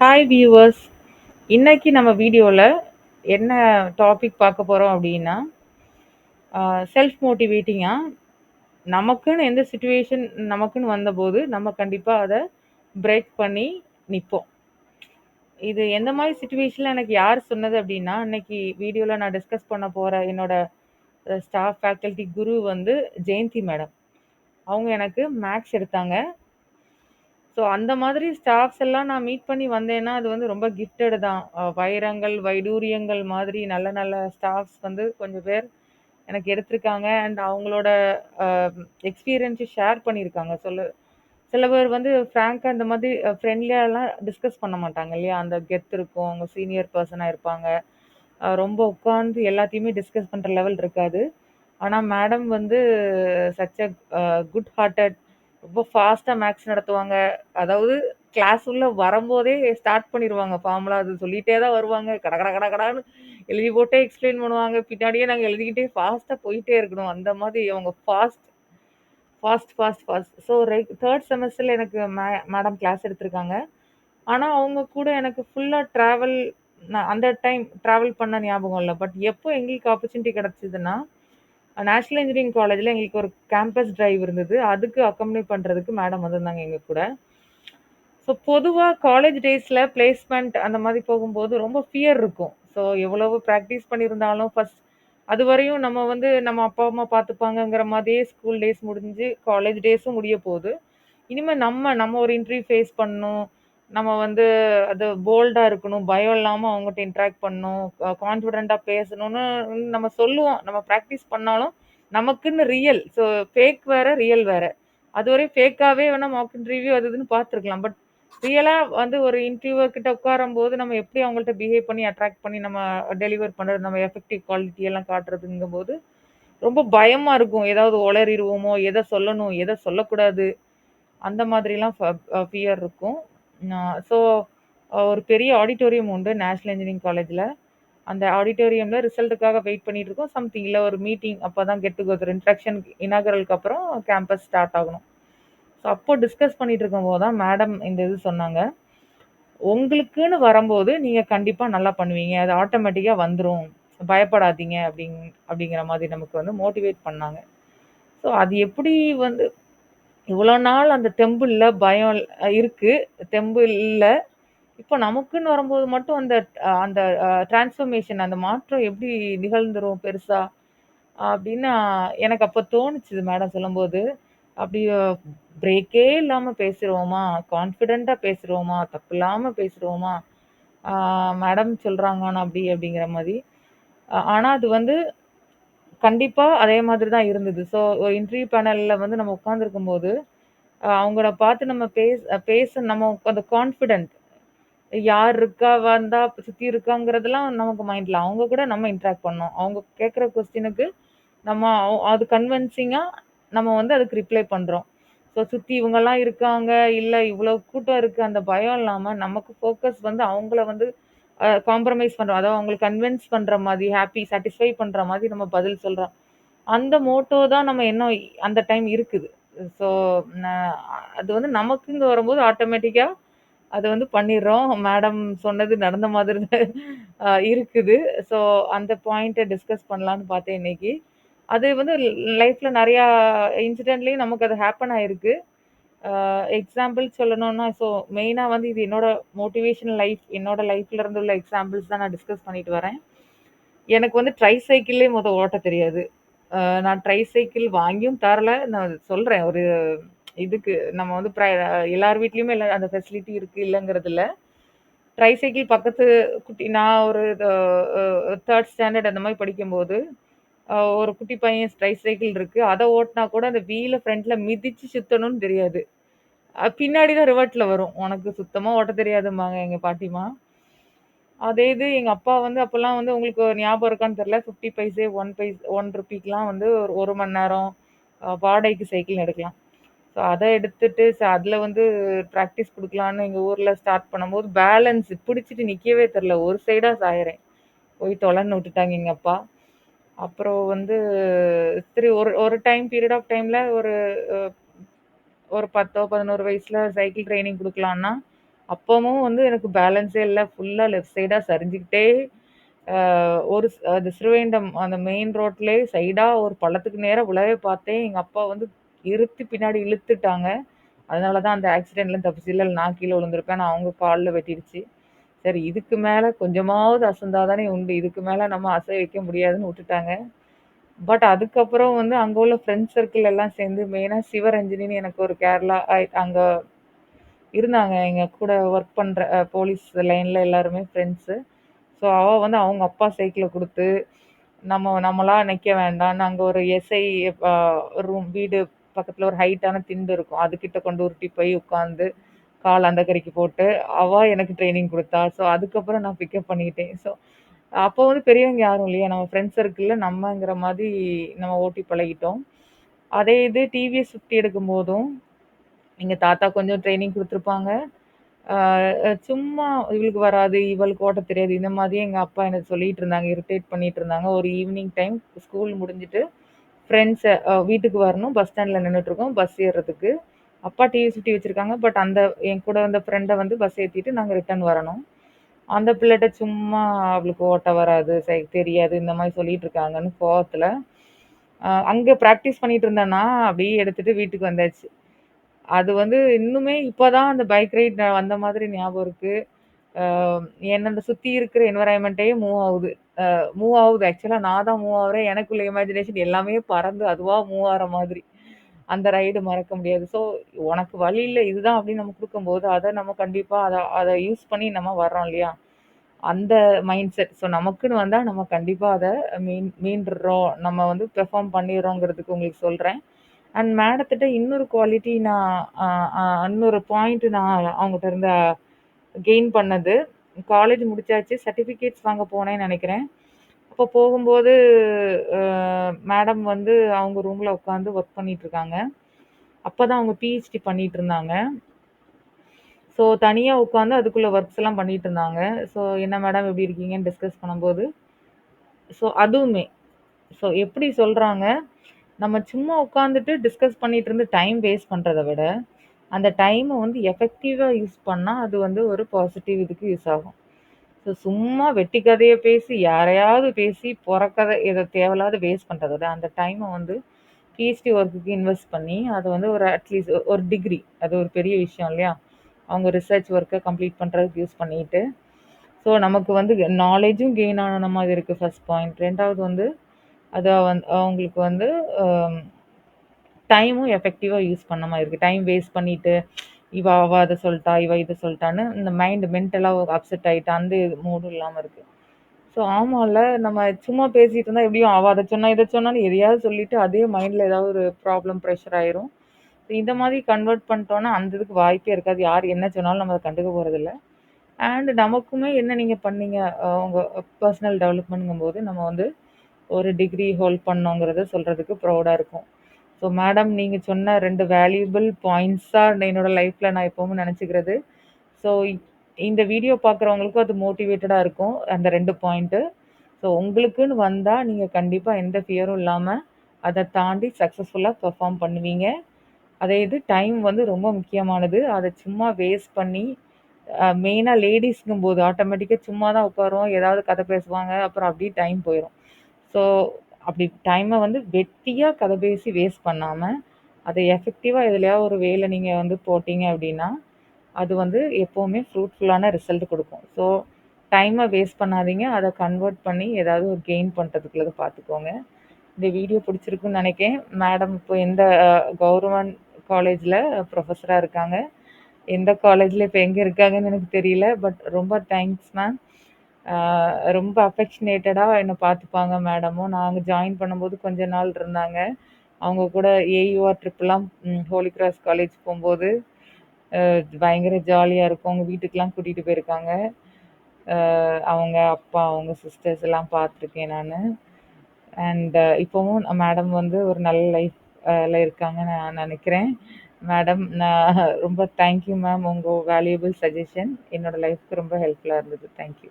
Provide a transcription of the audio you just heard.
Hi viewers இன்றைக்கி நம்ம வீடியோவில் என்ன டாபிக் பார்க்க போகிறோம் அப்படின்னா செல்ஃப் மோட்டிவேட்டிங்காக நமக்குன்னு எந்த சுச்சுவேஷன் நமக்குன்னு வந்தபோது நம்ம கண்டிப்பாக அதை பிரேக் பண்ணி நிற்போம் இது எந்த மாதிரி சுச்சுவேஷனில் எனக்கு யார் சொன்னது அப்படின்னா இன்னைக்கு வீடியோவில் நான் டிஸ்கஸ் பண்ண போகிற என்னோட ஸ்டாஃப் ஃபேக்கல்ட்டி குரு வந்து ஜெயந்தி மேடம். அவங்க எனக்கு மேக்ஸ் எடுத்தாங்க. ஸோ அந்த மாதிரி ஸ்டாஃப்ஸ் எல்லாம் நான் மீட் பண்ணி வந்தேன்னா அது வந்து ரொம்ப கிஃப்டடு தான். அஹ் வைரங்கள் வைடூரியங்கள் மாதிரி நல்ல நல்ல ஸ்டாஃப்ஸ் வந்து கொஞ்சம் பேர் எனக்கு எடுத்திருக்காங்க. அண்ட் அவங்களோட எக்ஸ்பீரியன்ஸை ஷேர் பண்ணியிருக்காங்க. சொல்ல சில பேர் வந்து ஃப்ராங்காக இந்த மாதிரி ஃப்ரெண்ட்லியாலாம் டிஸ்கஸ் பண்ண மாட்டாங்க இல்லையா? அந்த கெத் இருக்கும் அவங்க சீனியர் பர்சனாக இருப்பாங்க. அஹ் ரொம்ப உட்காந்து எல்லாத்தையுமே டிஸ்கஸ் பண்ணுற லெவல் இருக்காது. ஆனால் மேடம் வந்து சச் அ குட் ஹார்ட்டட் ரொம்ப ஃபாஸ்ட்டாக மேக்ஸ் நடத்துவாங்க. அதாவது கிளாஸ் உள்ள வரும்போதே ஸ்டார்ட் பண்ணிடுவாங்க ஃபார்முலா அது சொல்லிகிட்டே தான் வருவாங்க. கட கட கட கடான்னு எழுதி போட்டே எக்ஸ்பிளைன் பண்ணுவாங்க. பின்னாடியே நாங்கள் எழுதிக்கிட்டே ஃபாஸ்ட்டாக போயிட்டே இருக்கணும். அந்த மாதிரி அவங்க fast fast fast fast so ரெ தேர்ட் செமஸ்டரில் எனக்கு மே மேடம் கிளாஸ் எடுத்திருக்காங்க. ஆனால் அவங்க கூட எனக்கு ஃபுல்லாக ட்ராவல் நான் அந்த டைம் ட்ராவல் பண்ண ஞாபகம் இல்லை. பட் எப்போ எங்களுக்கு ஆப்பர்ச்சுனிட்டி கிடச்சிதுன்னா நேஷ்னல் இன்ஜினியரிங் காலேஜில் எங்களுக்கு ஒரு கேம்பஸ் ட்ரைவ் இருந்தது. அதுக்கு அக்கம்பனி பண்ணுறதுக்கு மேடம் வந்திருந்தாங்க எங்கள் கூட. ஸோ பொதுவாக காலேஜ் டேஸில் பிளேஸ்மெண்ட் அந்த மாதிரி போகும்போது ரொம்ப ஃபியர் இருக்கும். ஸோ எவ்வளவு ப்ராக்டிஸ் பண்ணியிருந்தாலும் ஃபஸ்ட் அது வரையும் நம்ம வந்து நம்ம அப்பா அம்மா பார்த்துப்பாங்கங்கிற மாதிரியே ஸ்கூல் டேஸ் முடிஞ்சு காலேஜ் டேஸும் முடிய போகுது. இனிமேல் நம்ம நம்ம ஒரு இன்டர்வியூ ஃபேஸ் பண்ணணும். நம்ம வந்து அது போல்டாக இருக்கணும் பயம் இல்லாமல் அவங்ககிட்ட இன்ட்ராக்ட் பண்ணணும் கான்ஃபிடெண்ட்டாக பேசணும்னு நம்ம சொல்லுவோம். நம்ம ப்ராக்டிஸ் பண்ணாலும் நமக்குன்னு ரியல் ஸோ ஃபேக் வேற ரியல் வேற. அது வரையும் ஃபேக்காகவே வேணால் மாக் இன்டர்வியூ அது இதுன்னு பார்த்துருக்கலாம். பட் ரியலாக வந்து ஒரு இன்டர்வியூவர் கிட்ட உட்காரும் போது நம்ம எப்படி அவங்கள்ட்ட பிஹேவ் பண்ணி அட்ராக்ட் பண்ணி நம்ம டெலிவர் பண்ணுறது நம்ம எஃபெக்டிவ் குவாலிட்டி எல்லாம் காட்டுறதுங்கும் போது ரொம்ப பயமாக இருக்கும். ஏதாவது உளறிடுவோமோ எதை சொல்லணும் எதை சொல்லக்கூடாது அந்த மாதிரிலாம் ஃபியர் இருக்கும். ஸோ ஒரு பெரிய ஆடிட்டோரியம் உண்டு நேஷ்னல் இன்ஜினியரிங் காலேஜில் அந்த ஆடிட்டோரியமில் ரிசல்ட்டுக்காக வெயிட் பண்ணிட்டு இருக்கோம். சம்திங் இல்லை ஒரு மீட்டிங் அப்போ தான் கெட் டுகெதர் இன்ட்ரக்ஷன் இனாகரலுக்கு அப்புறம் கேம்பஸ் ஸ்டார்ட் ஆகணும். ஸோ அப்போ டிஸ்கஸ் பண்ணிட்டு இருக்கும்போது தான் மேடம் இந்த இது சொன்னாங்க. உங்களுக்குன்னு வரும்போது நீங்கள் கண்டிப்பாக நல்லா பண்ணுவீங்க. அது ஆட்டோமேட்டிக்காக வந்துடும் பயப்படாதீங்க அப்படிங் அப்படிங்கிற மாதிரி நமக்கு வந்து மோட்டிவேட் பண்ணாங்க. ஸோ அது எப்படி வந்து இவ்வளோ நாள் அந்த தெம்பு இல்லை பயம் இருக்குது தெம்பு இல்லை. இப்போ நமக்குன்னு வரும்போது மட்டும் அந்த அந்த டிரான்ஸ்ஃபர்மேஷன் அந்த மாற்றம் எப்படி நிகழ்ந்துரும் பெருசாக அப்படின்னு எனக்கு அப்போ தோணுச்சு மேடம் சொல்லும்போது. அப்படி பிரேக்கே இல்லாமல் பேசிடுவோமா கான்ஃபிடெண்ட்டாக பேசிடுவோமா தப்பு இல்லாமல் பேசிடுவோமா மேடம் சொல்றாங்க அப்படி அப்படிங்கிற மாதிரி. ஆனால் அது வந்து கண்டிப்பா அதே மாதிரி தான் இருந்தது. ஸோ ஒரு இன்டர்வியூ பேனல்ல வந்து நம்ம உட்கார்ந்திருக்கும்போது, அ அவங்கள பார்த்து நம்ம பேச பேச நம்ம அந்த கான்ஃபிடென்ட் யார் இருக்கா? வந்தா சுத்தி இருக்காங்கிறதெல்லாம் நமக்கு மைண்ட்ல. அவங்க கூட நம்ம இன்டராக்ட் பண்ணோம் அவங்க கேட்கிற கொஸ்டினுக்கு நம்ம அவ் அது கன்வின்சிங்கா நம்ம வந்து அதுக்கு ரிப்ளை பண்றோம். ஸோ சுத்தி இவங்கலாம் இருக்காங்க, இல்ல இவ்வளோ கூட்டம் இருக்கு அந்த பயம் இல்லாம நமக்கு ஃபோக்கஸ் வந்து அவங்கள வந்து காம்ப்ரமைஸ் பண்ணுறோம் அதாவது அவங்களுக்கு கன்வின்ஸ் பண்ணுற மாதிரி, ஹாப்பி சாட்டிஸ்ஃபை பண்ணுற மாதிரி நம்ம பதில் சொல்கிறோம் அந்த மோட்டோ தான் நம்ம என்ன அந்த டைம் இருக்குது. ஸோ அது வந்து நமக்குங்க வரும்போது ஆட்டோமேட்டிக்காக அதை வந்து பண்ணிடுறோம் மேடம் சொன்னது நடந்த மாதிரி தான் இருக்குது. ஸோ அந்த பாயிண்ட்டை டிஸ்கஸ் பண்ணலான்னு பார்த்தேன் இன்னைக்கு. அது வந்து லைஃப்பில் நிறையா இன்சிடென்ட்லேயும் நமக்கு அது ஹேப்பன் ஆகிருக்கு எக்ஸாம்பிள் சொல்லணும்னா, ஸோ மெயினாக வந்து இது என்னோட மோட்டிவேஷனல் லைஃப் என்னோட லைஃப்ல இருந்து உள்ள எக்ஸாம்பிள்ஸ் தான் நான் டிஸ்கஸ் பண்ணிட்டு வரேன். எனக்கு வந்து ட்ரை சைக்கிள்லேயே மொதல் ஓட்ட தெரியாது. நான் ட்ரை சைக்கிள் வாங்கியும் தரல. நான் சொல்கிறேன் ஒரு இதுக்கு நம்ம வந்து ப்ரை எல்லார் வீட்லேயுமே இல்ல அந்த ஃபெசிலிட்டி இருக்குது இல்லைங்கிறதுல ட்ரை சைக்கிள் பக்கத்து குட்டி நான் ஒரு தேர்ட் ஸ்டாண்டர்ட் அந்த மாதிரி படிக்கும்போது, ஒரு குட்டி பையன் ட்ரை சைக்கிள் இருக்கு. அதை ஓட்டினா கூட அந்த வீலை ஃப்ரண்ட்ல மிதிச்சு சுத்தணும்னு தெரியாது. பின்னாடி தான் ரிவர்ட்ல வரும். உனக்கு சுத்தமா ஓட்ட தெரியாதும்பாங்க எங்க பாட்டிமா. அதே இது எங்க அப்பா வந்து அப்போல்லாம் வந்து உங்களுக்கு ஞாபகம் இருக்கான்னு தெரியல. 50 பைசே, ஒன் பைஸ் ஒன் ₹1க்குலாம் வந்து ஒரு ஒரு மணி நேரம் வாடகைக்கு சைக்கிள் எடுக்கலாம். ஸோ அதை எடுத்துட்டு ச வந்து ப்ராக்டிஸ் கொடுக்கலான்னு எங்கள் ஊரில் ஸ்டார்ட் பண்ணும்போது, பேலன்ஸ் பிடிச்சிட்டு நிற்கவே தெரில ஒரு சைடாக சாயிறேன் போய் தொலைன்னு விட்டுட்டாங்க எங்கள் அப்பா. அப்புறம் வந்து த்ரீ ஒரு ஒரு டைம் பீரியட் ஆஃப் டைமில் ஒரு ஒரு பத்தோ பதினோரு வயசில் சைக்கிள் ட்ரைனிங் கொடுக்கலான்னா அப்போவும் வந்து எனக்கு பேலன்ஸே இல்லை ஃபுல்லாக லெஃப்ட் சைடாக சரிஞ்சுக்கிட்டே ஒரு அது ஸ்ரீவைண்டம் அந்த மெயின் ரோட்லேயே சைடாக ஒரு பள்ளத்துக்கு நேராக உழவே பார்த்தேன். எங்கள் அப்பா வந்து இருத்தி பின்னாடி இழுத்துட்டாங்க. அதனால தான் அந்த ஆக்சிடெண்ட்லாம் தப்பிச்சு இல்லை நான் கீழே விழுந்திருப்பேன். நான் அவங்க காலில் வெட்டிடுச்சு. சரி இதுக்கு மேலே கொஞ்சமாவது அசந்தா தானே உண்டு. இதுக்கு மேலே நம்ம அசை வைக்க முடியாதுன்னு விட்டுட்டாங்க. பட் அதுக்கப்புறம் வந்து அங்கே உள்ள ஃப்ரெண்ட்ஸ் சர்க்கிள் எல்லாம் சேர்ந்து மெயினாக சிவரஞ்சினின்னு எனக்கு ஒரு கேரளா அங்கே இருந்தாங்க. எங்கள் கூட ஒர்க் பண்ணுற போலீஸ் லைனில் எல்லாருமே ஃப்ரெண்ட்ஸு. ஸோ அவள் வந்து அவங்க அப்பா சைக்கிளை கொடுத்து நம்ம நம்மளாம் நிற்க வேண்டாம் நாங்கள் ஒரு எஸ்ஐ ரூம் வீடு பக்கத்தில் ஒரு ஹைட்டான திண்டு இருக்கும். அதுக்கிட்ட கொண்டு உருட்டி போய் உட்காந்து, கால் அந்த கறிக்கு போட்டு, அவள் எனக்கு ட்ரைனிங் கொடுத்தா ஸோ அதுக்கப்புறம் நான் பிக்கப் பண்ணிக்கிட்டேன். ஸோ அப்போ வந்து பெரியவங்க யாரும் இல்லையா? நம்ம ஃப்ரெண்ட்ஸ் சர்க்கிளில் நம்மங்கிற மாதிரி நம்ம ஓட்டி பழகிட்டோம். அதே இது டிவிஎஸ் ஃபுட்டி எடுக்கும் போதும் எங்கள் தாத்தா கொஞ்சம் ட்ரைனிங் கொடுத்துருப்பாங்க சும்மா இவளுக்கு வராது, இவளுக்கு ஓட்ட தெரியாது. இந்த மாதிரியே எங்கள் அப்பா எனக்கு சொல்லிட்டு இருந்தாங்க. இரிட்டேட் பண்ணிட்டு இருந்தாங்க. ஒரு ஈவினிங் டைம் ஸ்கூல் முடிஞ்சுட்டு ஃப்ரெண்ட்ஸை வீட்டுக்கு வரணும். பஸ் ஸ்டாண்டில் நின்றுட்டுருக்கோம் பஸ் ஏறுறதுக்கு. அப்பா டிவி 50 வச்சுருக்காங்க பட் அந்த என் கூட வந்த ஃப்ரெண்டை வந்து பஸ் ஏற்றிட்டு நாங்கள் ரிட்டர்ன் வரணும். அந்த பிள்ளைகிட்ட சும்மா அவளுக்கு ஓட்ட வராது, சை தெரியாது இந்த மாதிரி சொல்லிட்டு இருக்காங்கன்னு கோவத்தில் அங்கே ப்ராக்டிஸ் பண்ணிட்டு இருந்தேன்னா அப்படியே எடுத்துட்டு வீட்டுக்கு வந்தாச்சு. அது வந்து இன்னுமே இப்போ தான் அந்த பைக் ரைட் வந்த மாதிரி ஞாபகம் இருக்குது என்னை சுற்றி இருக்கிற என்வைரன்மென்ட்டே மூவ் ஆகுது. மூவ் ஆகுது. ஆக்சுவலாக நான் தான் மூவ் ஆகுறேன். எனக்குள்ள இமேஜினேஷன் எல்லாமே பறந்து அதுவாக மூவ் ஆகிற மாதிரி. அந்த ரைடு மறக்க முடியாது. ஸோ உனக்கு வழி இல்ல. இதுதான் அப்படின்னு நம்ம கொடுக்கும்போது அதை நம்ம கண்டிப்பாக அதை அதை யூஸ் பண்ணி நம்ம வர்றோம் இல்லையா? அந்த மைண்ட் செட். ஸோ நமக்குன்னு வந்தால் நம்ம கண்டிப்பாக அதை மீன் மீண்டுறோம் நம்ம வந்து பெர்ஃபார்ம் பண்ணிடுறோங்கிறதுக்கு உங்களுக்கு சொல்கிறேன் அண்ட் மேடத்திட்ட இன்னொரு குவாலிட்டி நான் இன்னொரு பாயிண்ட் நான் அவங்ககிட்ட இருந்து கெயின் பண்ணது. காலேஜ் முடிச்சாச்சு. சர்டிஃபிகேட்ஸ் வாங்க போனேன்னு நினைக்கிறேன் அப்போ போகும்போது மேடம் வந்து அவங்க ரூமில் உட்காந்து ஒர்க் பண்ணிகிட்ருக்காங்க அப்போ தான் அவங்க பிஹெச்டி பண்ணிகிட்டு இருந்தாங்க. ஸோ தனியாக உட்காந்து அதுக்குள்ளே ஒர்க்ஸ் எல்லாம் இருந்தாங்க. ஸோ என்ன மேடம் எப்படி இருக்கீங்கன்னு டிஸ்கஸ் பண்ணும்போது ஸோ அதுவுமே ஸோ எப்படி சொல்கிறாங்க நம்ம சும்மா உட்காந்துட்டு டிஸ்கஸ் பண்ணிகிட்டு இருந்து டைம் வேஸ்ட் பண்ணுறதை விட, அந்த டைமை வந்து எஃபெக்டிவாக யூஸ் பண்ணால் அது வந்து ஒரு பாசிட்டிவ் இதுக்கு யூஸ் ஆகும். ஸோ சும்மா வெட்டி கதையை பேசி, யாரையாவது பேசி பிறக்கதை இதை தேவையில்லாத வேஸ்ட் பண்ணுறத விட, அந்த டைமை வந்து பிஹெச்டி ஒர்க்குக்கு இன்வெஸ்ட் பண்ணி, அதை வந்து ஒரு அட்லீஸ்ட் ஒரு டிகிரி அது ஒரு பெரிய விஷயம் இல்லையா? அவங்க ரிசர்ச் ஒர்க்கை கம்ப்ளீட் பண்ணுறதுக்கு யூஸ் பண்ணிட்டு, ஸோ நமக்கு வந்து நாலேஜும் கெயின் ஆன மாதிரி இருக்குது ஃபஸ்ட் பாயிண்ட். ரெண்டாவது வந்து அதை வந் அவங்களுக்கு வந்து டைமும் எஃபெக்டிவாக யூஸ் பண்ண மாதிரி இருக்குது டைம் வேஸ்ட் பண்ணிவிட்டு இவ அவ அதை சொல்லிட்டா இவ இதை சொல்லிட்டான்னு இந்த மைண்டு மென்டலாக அப்செட் ஆயிட்டு அந்த மூடும் இல்லாமல் இருக்குது ஸோ ஆமாம்ல நம்ம சும்மா பேசிகிட்டு இருந்தால் எப்படியும் அவள் அதை சொன்னால் இதை சொன்னான்னு எதையாவது சொல்லிவிட்டு அதே மைண்டில் ஏதாவது ஒரு ப்ராப்ளம், ப்ரெஷர் ஆயிரும். இந்த மாதிரி கன்வெர்ட் பண்ணிட்டோன்னா அந்த இதுக்கு வாய்ப்பே இருக்காது. யார் என்ன சொன்னாலும் நம்ம அதை கண்டுக்க போகிறதில்ல அண்ட் நமக்குமே என்ன நீங்கள் பண்ணீங்க, உங்கள் பர்சனல் பெர்சனல் டெவலப்மெண்ட்ங்கும்போது நம்ம வந்து ஒரு டிகிரி ஹோல்ட் பண்ணோங்கிறத சொல்கிறதுக்கு ப்ரௌடாக இருக்கும். ஸோ மேடம் நீங்கள் சொன்ன ரெண்டு வேல்யூபிள் பாயிண்ட்ஸாக என்னோடய லைஃப்பில் நான் எப்போவும் நினச்சிக்கிறது ஸோ இந்த வீடியோ பார்க்குறவங்களுக்கும் அது மோட்டிவேட்டடாக இருக்கும். அந்த ரெண்டு பாயிண்ட்டு. ஸோ உங்களுக்குன்னு வந்தால் நீங்கள் கண்டிப்பாக எந்த ஃபியரும் இல்லாமல் அதை தாண்டி சக்ஸஸ்ஃபுல்லாக பெர்ஃபார்ம் பண்ணுவீங்க. அதே இது டைம் வந்து ரொம்ப முக்கியமானது. அதை சும்மா வேஸ்ட் பண்ணி, மெயினாக மெயினா லேடீஸ்ங்கும்போது ஆட்டோமேட்டிக்காக சும்மா தான் உட்காருவோம். ஏதாவது கதை பேசுவாங்க. அப்புறம் அப்படியே டைம் போயிடும் ஸோ அப்படி டைமை வந்து வெட்டியாக கதை பேசி வேஸ்ட் பண்ணாமல் அதை எஃபெக்டிவாக எதுலயாவது ஒரு வேலை நீங்கள் வந்து போட்டீங்க அப்படின்னா, அது வந்து எப்போவுமே ஃப்ரூட்ஃபுல்லான ரிசல்ட் கொடுக்கும் ஸோ டைமை வேஸ்ட் பண்ணாதீங்க. அதை கன்வெர்ட் பண்ணி ஏதாவது ஒரு கெயின் பண்ணுறதுக்குள்ளது பார்த்துக்கோங்க. இந்த வீடியோ பிடிச்சிருக்குன்னு நினைக்கேன் மேடம் இப்போ எந்த கவர்மெண்ட் காலேஜில் ப்ரொஃபஸராக இருக்காங்க. எந்த காலேஜில் இப்போ எங்கே இருக்காங்கன்னு எனக்கு தெரியல. பட் ரொம்ப தேங்க்ஸ் மேம். ரொம்ப அஃபெக்ஷனேட்டடாக என்னை பார்த்துப்பாங்க மேடமும். நாங்கள் ஜாயின் பண்ணும்போது கொஞ்ச நாள் இருந்தாங்க. அவங்க கூட ஏயூஆர் ட்ரிப்லாம் ஹோலி கிராஸ் காலேஜ் போகும்போது பயங்கர ஜாலியாக இருக்கும். அவங்க வீட்டுக்கெலாம் கூட்டிகிட்டு போயிருக்காங்க. அவங்க அப்பா, அவங்க சிஸ்டர்ஸ் எல்லாம் பார்த்துருக்கேன் நான் அண்ட் இப்போவும் மேடம் வந்து ஒரு நல்ல லைஃப்ல இருக்காங்க இருக்காங்கன்னு நான் நினைக்கிறேன் மேடம் நான் ரொம்ப தேங்க் யூ மேம். உங்கள் வேல்யூபிள் சஜஷன் என்னோடய லைஃப்க்கு ரொம்ப ஹெல்ப்ஃபுல்லாக இருந்தது. Thank you.